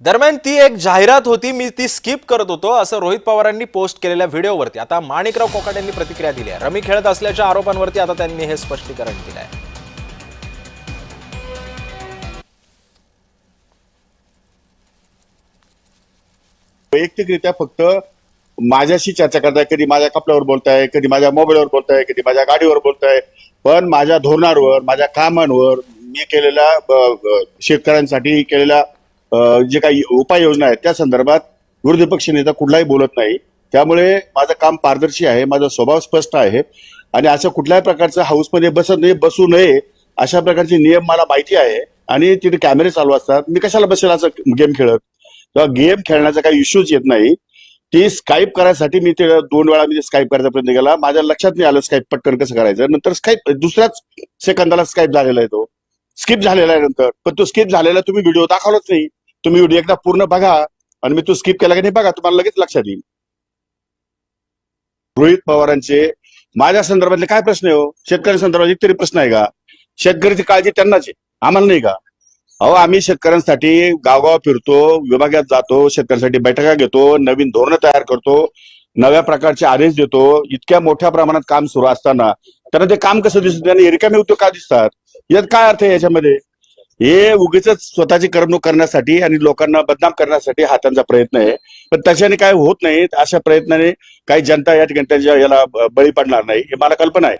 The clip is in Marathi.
दरम्यान ती एक जाहिरात होती मी ती स्किप करत होतो असं रोहित पवारांनी पोस्ट केलेल्या व्हिडिओवरती. आता माणिकराव कोकाट यांनी प्रतिक्रिया दिली आहे. रमी खेळत असल्याच्या आरोपांवरती आता त्यांनी हे स्पष्टीकरण दिलं आहे वैयक्तिकरित्या फक्त माझ्याशी चर्चा करताय कधी माझ्या कपड्यावर बोलताय कधी माझ्या मोबाईलवर बोलताय कधी माझ्या गाडीवर बोलताय पण माझ्या धोरणांवर माझ्या कामांवर मी केलेल्या शेतकऱ्यांसाठी केलेल्या जे काही उपाययोजना आहेत त्या संदर्भात विरोधी पक्ष नेता कुठलाही बोलत नाही. त्यामुळे माझं काम पारदर्शी आहे माझा स्वभाव स्पष्ट आहे. आणि असं कुठल्याही प्रकारचं हाऊसमध्ये बसत नाही बसू नये अशा प्रकारचे नियम मला माहिती आहे. आणि तिथे कॅमेरे चालू असतात. मी कशाला बसेल असं गेम खेळत? तेव्हा गेम खेळण्याचा काही इश्यूच येत नाही. ती स्काईप करायसाठी मी ते दोन वेळा मी स्काईप करायचा प्रयत्न केला. माझ्या लक्षात नाही आलं स्काईप पटकन कसं करायचं? नंतर स्काईप दुसऱ्याच सेकंदाला स्काईप झालेला आहे तो. स्किप झालेला आहे नंतर. पण तो स्किप झालेला तुम्ही व्हिडिओ दाखवलाच नाही. तुम्ही व्हिडिओ एकदा पूर्ण बघा आणि मी तो स्किप केला की नाही बघा तुम्हाला लगेच लक्षात येईल. रोहित पवारांचे माझ्या संदर्भातले काय प्रश्न आहे हो? शेतकरी संदर्भात एक तरी प्रश्न आहे का? शेतकऱ्याची काळजी त्यांनाच आहे. आम्हाला नाही का? अहो आम्ही शेतकऱ्यांसाठी गावगाव फिरतो विभागात जातो शेतकऱ्यांसाठी बैठका घेतो नवीन धोरणं तयार करतो नव्या प्रकारचे आदेश देतो इतक्या मोठ्या प्रमाणात काम सुरू असताना त्यांना ते काम कसं दिसत? त्यांना रिकामे उद्योग का दिसतात? यात काय अर्थ आहे याच्यामध्ये? हे उगीच स्वतःची करमणूक करण्यासाठी आणि लोकांना बदनाम करण्यासाठी हा त्यांचा प्रयत्न आहे. पण त्याच्याने काय होत नाही अशा प्रयत्नाने काही जनता या ठिकाणी त्यांच्या याला बळी पडणार नाही हे मला कल्पना आहे.